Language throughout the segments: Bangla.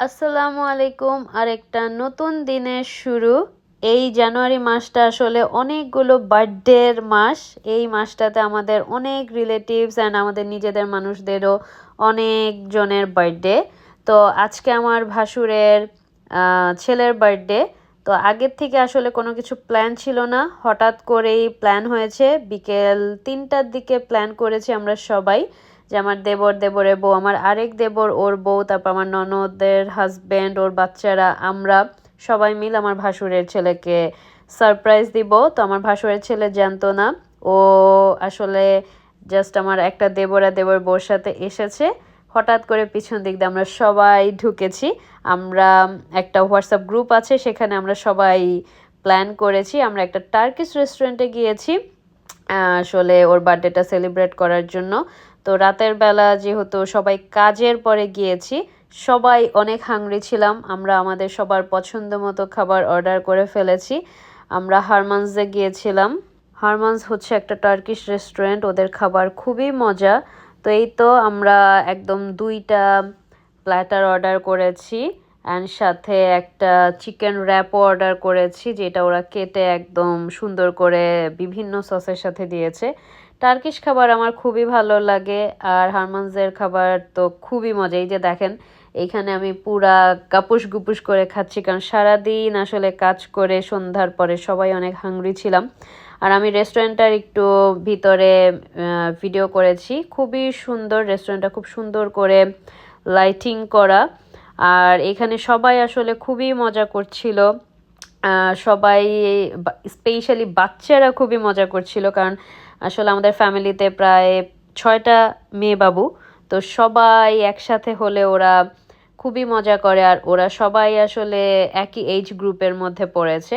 আসসালামু আলাইকুম। আরেকটা নতুন দিনের শুরু। এই জানুয়ারি মাসটা আসলে অনেকগুলো বার্থডের মাস। এই মাসটাতে আমাদের অনেক রিলেটিভস অ্যান্ড আমাদের নিজেদের মানুষদেরও অনেক জনের বার্থডে। তো আজকে আমার ভাসুরের ছেলের বার্থডে। তো আগের থেকে আসলে কোনো কিছু প্ল্যান ছিল না। হঠাৎ করেই প্ল্যান হয়েছে। বিকেল তিনটার দিকে প্ল্যান করেছি আমরা সবাই। যে আমার দেবর দেবরের বউ, আমার আরেক দেবর ওর বউ, তারপর আমার ননদের হাজবেন্ড ওর বাচ্চারা, আমরা সবাই মিলে আমার ভাসুরের ছেলেকে সারপ্রাইজ দিব। তো আমার ভাসুরের ছেলে জানতো না। ও আসলে জাস্ট আমার একটা দেবরা দেবর বউর সাথে এসেছে। হঠাৎ করে পিছন দিক দিয়ে আমরা সবাই ঢুকেছি। আমরা একটা হোয়াটসঅ্যাপ গ্রুপ আছে, সেখানে আমরা সবাই প্ল্যান করেছি। আমরা একটা টার্কিশ রেস্টুরেন্টে গিয়েছি আসলে ওর বার্থডেটা সেলিব্রেট করার জন্য। তো রাতের বেলা যেহেতু সবাই কাজের পরে গিয়েছি, সবাই অনেক হাংরি ছিলাম। আমরা আমাদের সবার পছন্দ মতো খাবার অর্ডার করে ফেলেছি। আমরা হারমান্সে গিয়েছিলাম। হারমান্স হচ্ছে একটা টার্কিশ রেস্টুরেন্ট ওদের খাবার খুবই মজা। তো এই তো আমরা একদম দুইটা প্ল্যাটার অর্ডার করেছি অ্যান্ড সাথে একটা চিকেন র্যাপও অর্ডার করেছি, যেটা ওরা কেটে একদম সুন্দর করে বিভিন্ন সসের সাথে দিয়েছে। টার্কিশ খাবার আমার খুবই ভালো লাগে, আর হারমানসের খাবার তো খুবই মজা। এই যে দেখেন, এইখানে আমি পুরা কাপুস গুপুস করে খাচ্ছি, কারণ সারাদিন আসলে কাজ করে সন্ধ্যার পরে সবাই অনেক হাংরি ছিলাম। আর আমি রেস্টুরেন্টটার একটু ভিতরে ভিডিও করেছি। খুবই সুন্দর রেস্টুরেন্টটা খুব সুন্দর করে লাইটিং করা। আর এখানে সবাই আসলে খুবই মজা করছিল। সবাই স্পেশালি বাচ্চারা খুবই মজা করছিল, কারণ আসলে আমাদের ফ্যামিলিতে প্রায় ছয়টা মেয়ে বাবু, তো সবাই একসাথে হলে ওরা খুবই মজা করে, আর ওরা সবাই আসলে একই এইজ গ্রুপের মধ্যে পড়েছে।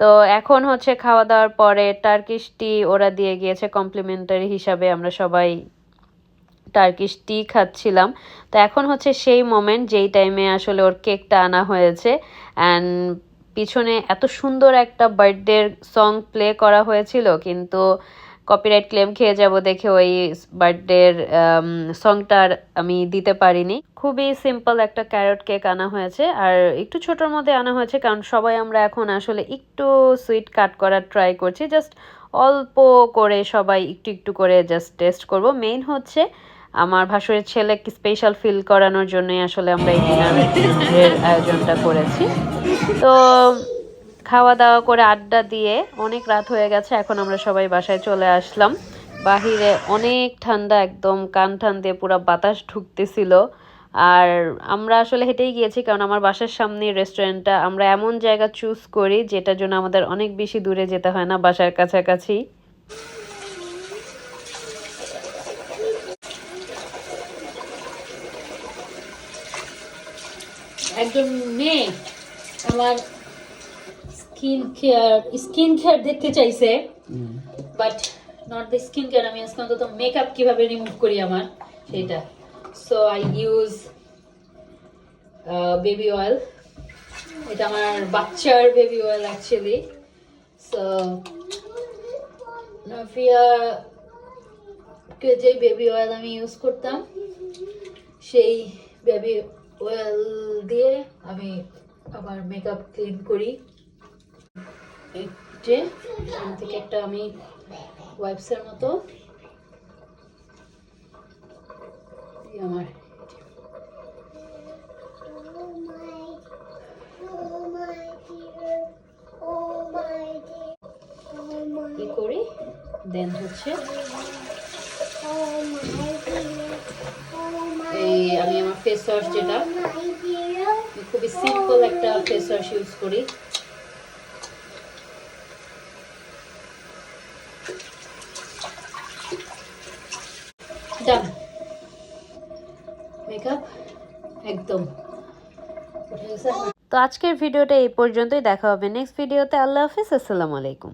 তো এখন হচ্ছে খাওয়া দাওয়ার পরে টার্কিশ টি ওরা দিয়ে গিয়েছে কমপ্লিমেন্টারি হিসাবে আমরা সবাই টার্কিশ টি খাচ্ছিলাম। তো এখন হচ্ছে সেই মোমেন্ট যেই টাইমে আসলে ওর কেকটা আনা হয়েছে অ্যান্ড পিছনে এত সুন্দর একটা বার্থডে সং প্লে করা হয়েছিল, কিন্তু কপিরাইট ক্লেম খেয়ে যাব দেখে ওই বার্থডের সংটার আমি দিতে পারিনি। খুবই সিম্পল একটা ক্যারট কেক আনা হয়েছে, আর একটু ছোটোর মধ্যে আনা হয়েছে, কারণ সবাই আমরা এখন আসলে একটু সুইট কাট করার ট্রাই করছি জাস্ট অল্প করে সবাই একটু একটু করে জাস্ট টেস্ট করব। মেইন হচ্ছে আমার ভাসুরের ছেলেকে স্পেশাল ফিল করানোর জন্যই আসলে আমরা এই ডিনারের আয়োজনটা করেছি। তো খাওয়া দাওয়া করে আড্ডা দিয়ে অনেক রাত হয়ে গেছে, এখন আমরা সবাই বাসায় চলে আসলাম। বাহিরে অনেক ঠান্ডা একদম, কান টান দিয়ে পুরো বাতাস ঢুকতেছিল। আর আমরা আসলে হেঁটেই গিয়েছি, কারণ আমার বাসার সামনে রেস্টুরেন্টটা আমরা এমন জায়গা চুজ করি, যেটার জন্য আমাদের অনেক বেশি দূরে যেতে হয় না, বাসার কাছাকাছি। একজন মেয়ে আমার স্কিন কেয়ার স্কিন কেয়ার দেখতে চাইছে but not the skin care আমি আজকে অন্তত মেকআপ কীভাবে রিমুভ করি আমার সেটা so I use baby oil এটা আমার বাচ্চার baby oil actually so Nafia কে যে বেবি অয়েল আমি ইউজ করতাম সেই বেবি অয়েল দিয়ে আমি আমার মেকআপ ক্লিন করি। যে, এখান থেকে একটা আমি ওয়াইপসের মতো আমার ই করি দেন হচ্ছে আমি আমার ফেস ওয়াশ যেটা, খুবই সিম্পল একটা ফেস ওয়াশ ইউজ করি। তো আজকের ভিডিওটা এই পর্যন্তই, দেখা হবে নেক্সট ভিডিওতে আল্লাহ হাফিজ, আসসালামু আলাইকুম।